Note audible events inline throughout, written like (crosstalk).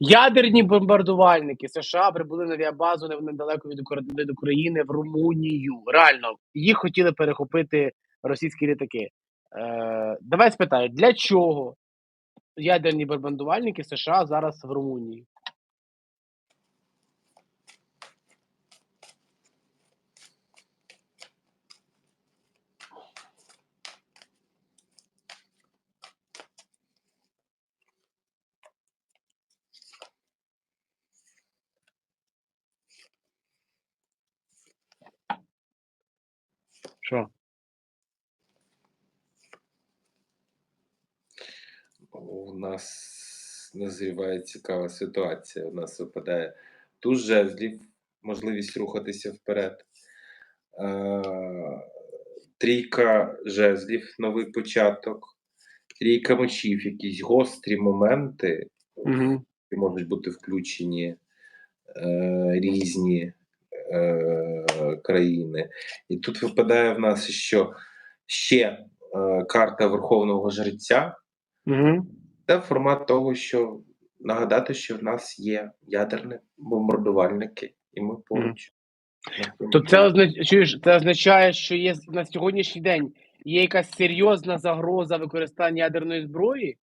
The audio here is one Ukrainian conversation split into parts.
Ядерні бомбардувальники США прибули на авіабазу не- недалеко від України в Румунію. Реально, їх хотіли перехопити російські літаки. Е, давай спитаю, для чого ядерні бомбардувальники США зараз в Румунії? Що? У нас назріває цікава ситуація. У нас випадає туз жезлів, можливість рухатися вперед. Е, Трійка жезлів, новий початок, трійка мечів, якісь гострі моменти, які можуть бути включені е, різні країни. І тут випадає в нас що ще е, карта Верховного Жреця. Угу. Це формат того, що нагадати, що в нас є ядерні бомбардувальники, і ми поруч. То це означає, це означає, що є на сьогоднішній день є якась серйозна загроза використання ядерної зброї?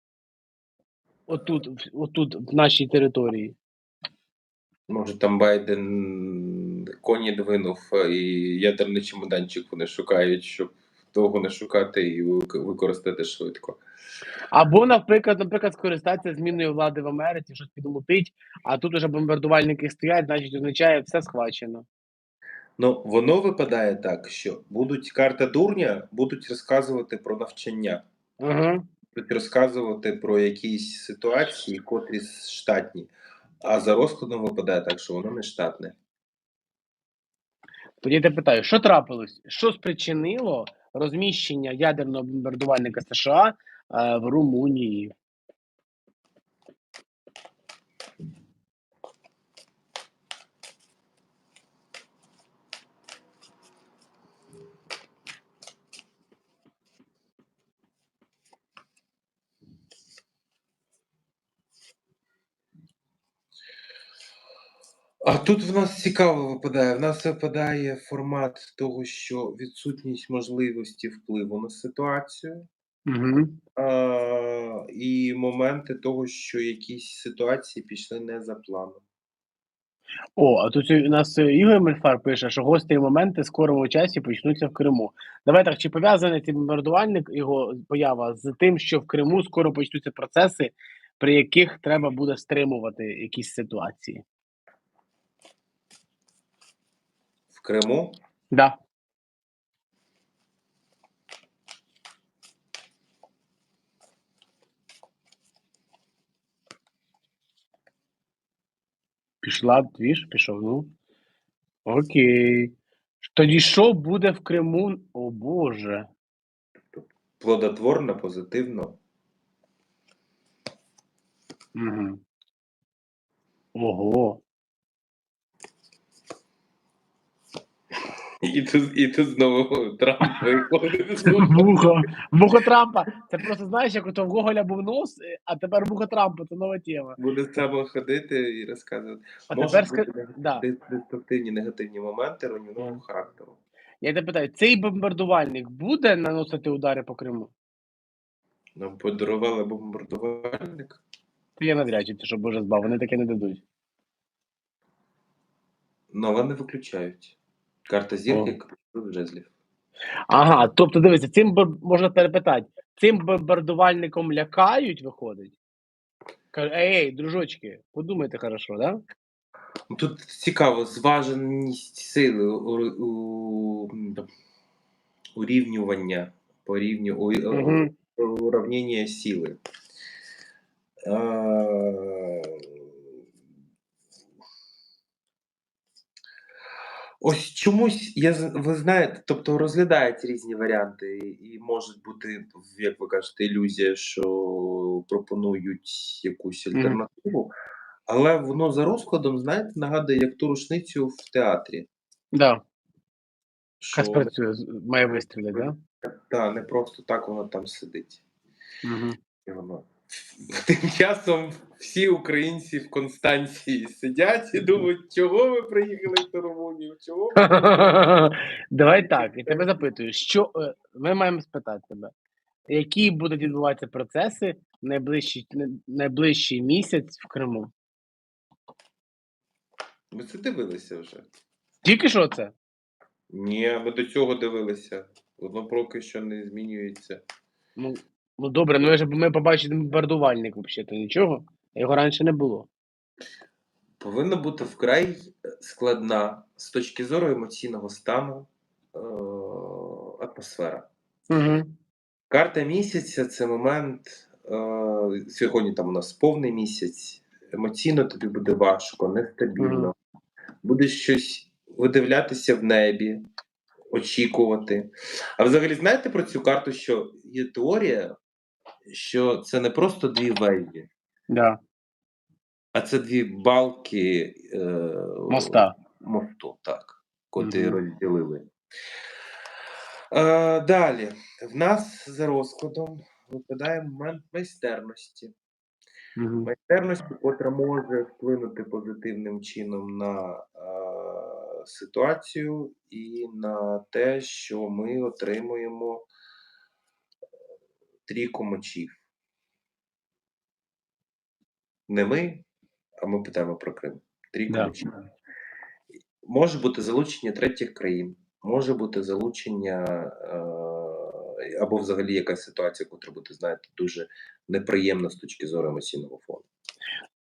Отут, отут, в нашій території. Може, там Байден коні двинув, і ядерний чемоданчик вони шукають, щоб довго не шукати і використати швидко. Або, наприклад, наприклад, скористатися зміною влади в Америці, щось підмутить, а тут уже бомбардувальники стоять, значить означає все схвачено. Ну, воно випадає так, що будуть карта дурня, будуть розказувати про навчання, Угу. будуть розказувати про якісь ситуації, котрі штатні. А за розкладом випадає так, що воно не штатне. Тоді я тебе питаю, що трапилось? Що спричинило розміщення ядерного бомбардувальника США е, в Румунії? А тут в нас цікаво випадає. В нас випадає формат того, що відсутність можливості впливу на ситуацію, Угу. а, і моменти того, що якісь ситуації пішли не за планом. О, а тут у нас Ігор Мельфар пише, що гострі моменти в скорому часі почнуться в Криму. Давай так, чи пов'язаний цей бомбардувальник, його поява з тим, що в Криму скоро почнуться процеси, при яких треба буде стримувати якісь ситуації? В Криму Да. Пішла двіж, пішов, ну. Окей. Тоді що буде в Криму? О Боже. плодотворно, позитивно. Угу. Ого. І тут, і тут знову Трамп виходить. Вухо. Вухо Трампа. Це просто знаєш, як в Гоголя був нос, а тепер вухо Трампа, це нова тема. Буде саме ходити і розказувати. А Можуть тепер да. деструктивні негативні моменти руйнівного характеру. Я тебе питаю, цей бомбардувальник буде наносити удари по Криму? Нам подарували бомбардувальник. Та я навряд чи, що Боже збав, вони таке не дадуть. Ну, але не виключають. Карта зірки, карта жезлів. Ага, тобто дивися, цим бор- можна перепитати, цим бомбардувальником лякають, виходить? Каже, ей, ей, дружочки, подумайте хорошо, да? Ну, Тут цікаво, зваженість сили, у, у, урівнювання, порівню, у, Мгм. уравнення сили. Е, Ось чомусь, я, з- ви знаєте, тобто розглядають різні варіанти, і, можуть бути, як ви кажете, ілюзія, що пропонують якусь Мгм. альтернативу, але воно за розкладом, знаєте, нагадує як ту рушницю в театрі. Да, Що яка працює, з- має вистрілити, да? та, не просто так воно там сидить. Угу. І воно. (laughs) Тим часом всі українці в Констанції сидять і думають, чого ви приїхали в ту Румунію? Чого (laughs) Давай так, і тебе запитую, що е, ми маємо спитати тебе, які будуть відбуватися процеси найближчий, найближчий місяць в Криму? Ми це дивилися вже. Тільки що це? Ні, ми до цього дивилися. Воно поки що не змінюється. Ну, ну добре, ну ж ми побачили бомбардувальник взагалі, то нічого. Його раніше не було. Повинна бути вкрай складна з точки зору емоційного стану е- атмосфера. Угу. Карта місяця це момент. Е- сьогодні там у нас повний місяць. Емоційно тобі буде важко, нестабільно. Буде щось видивлятися в небі, очікувати. А взагалі, знаєте про цю карту, що є теорія, що це не просто дві вейві, Да. а це дві балки е- Моста. мосту, так, котрі Мгм. розділили. Е, далі. В нас за розкладом випадає момент майстерності. Угу. Майстерності, котра може вплинути позитивним чином на е, ситуацію і на те, що ми отримуємо трійку мечів. Не ми, а ми питаємо про Крим. Трійку Да. мечів. Може бути залучення третіх країн, може бути залучення е, або взагалі якась ситуація, яка буде, знаєте, дуже неприємна з точки зору емоційного фону.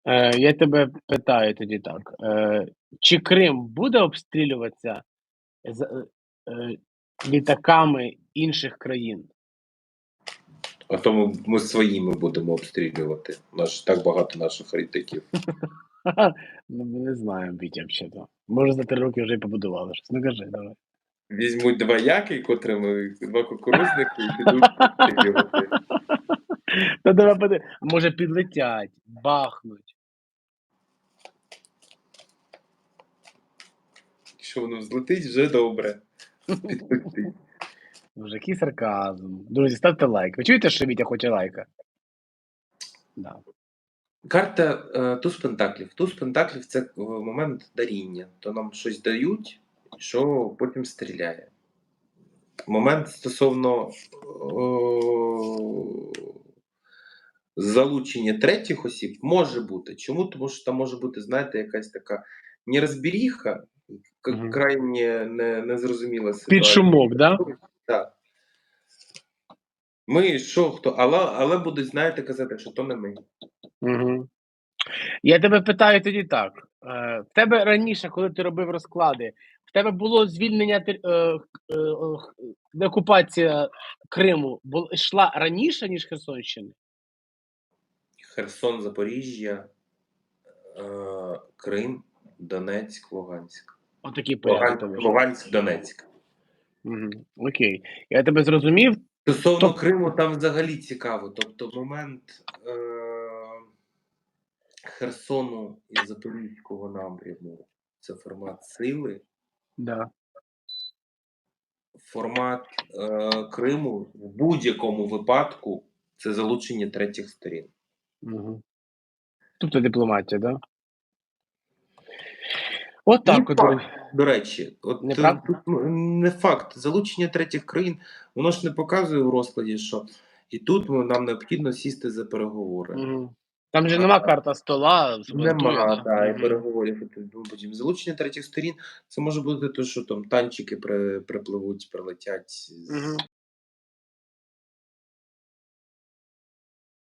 Е, я тебе питаю тоді так: е, чи Крим буде обстрілюватися з е, літаками інших країн? А то ми, ми своїми будемо обстрілювати. У нас так багато наших літаків. (laughs) Ну, ми не знаємо, Вітя, взагалі. Може, за три роки вже і побудували щось. Ну кажи, давай. Візьмуть два яки, котрими два кукурузники і підуть обстрілювати. (laughs) Ну, давай поди. Може, підлетять, бахнуть. Якщо воно взлетить, вже добре. (laughs) Підлетить. Вже який сарказм. Друзі, ставте лайк. Ви чуєте, що Вітя хоче лайка? Да. Карта е, туз пентаклів. Туз пентаклів це е, момент даріння. То нам щось дають, що потім стріляє. Момент стосовно о, залучення третіх осіб може бути. Чому? Тому що там може бути, знаєте, якась така нерозбіріха, крайне не, незрозуміла ситуація. Під шумок, да? Так. Ми що, хто? Але, але будуть, знаєте, казати, що то не ми. Угу. Я тебе питаю тоді так. Е, в тебе раніше, коли ти робив розклади, в тебе було звільнення е, е, е, деокупація Криму бу- йшла раніше, ніж Херсонщини? Херсон, Запоріжжя, е, Крим, Донецьк, Луганськ. Порядок. Луганськ. Луганськ, Донецьк. Угу. Окей. Я тебе зрозумів. Стосовно Тоб- Криму, там взагалі цікаво. Тобто, момент е, Херсону і Запорізького напряму це формат сили, Да. формат е, Криму в будь-якому випадку це залучення третіх сторін. Угу. Тобто дипломатія, да? От так, Не от, До речі, от Не е, тут ну, не факт. Залучення третіх країн, воно ж не показує в розкладі, що і тут нам необхідно сісти за переговори. Угу. Там же нема карта стола. Нема, да, і переговорів потім. Залучення третіх сторін це може бути те, що там танчики при, припливуть, прилетять Мгм.